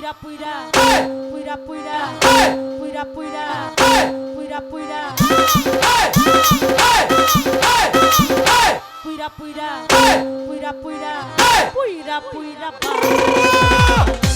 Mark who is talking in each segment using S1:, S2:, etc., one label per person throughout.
S1: পুইরা পুইরা পুইরা পুইরা পুইরা পুইরা পুইরা পুইরা পুইরা পুইরা পুইরা পুইরা পুইরা পুইরা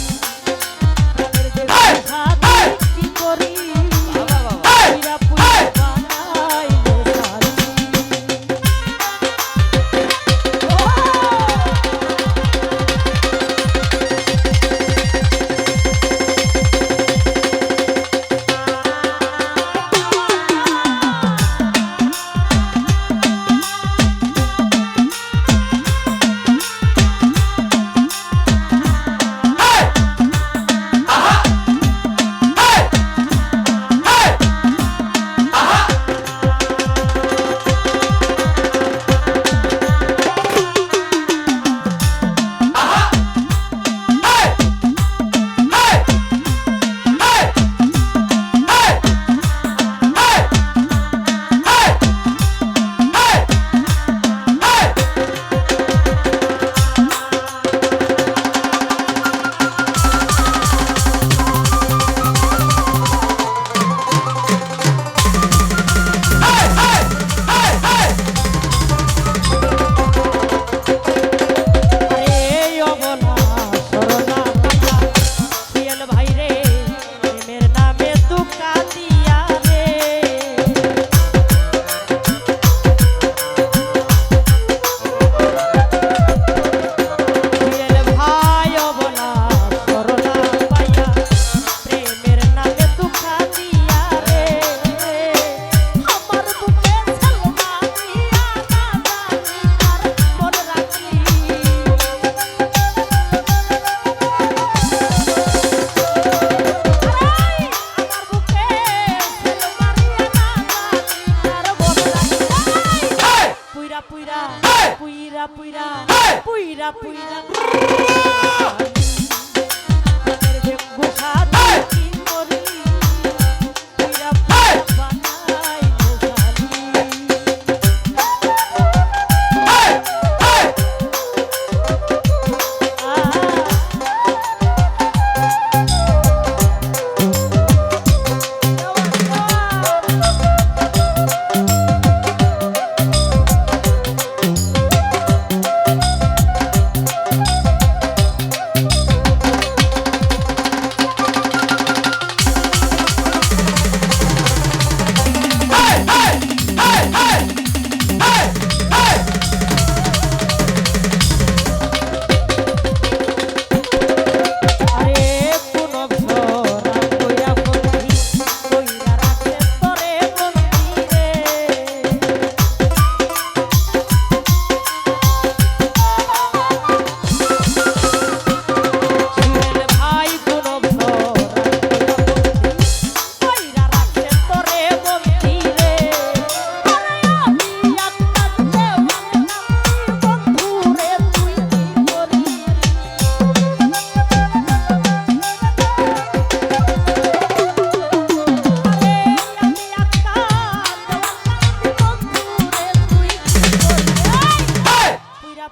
S1: puira.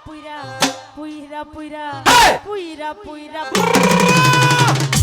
S1: পুইরা পুইরা পুইরা পুইরা পুইরা!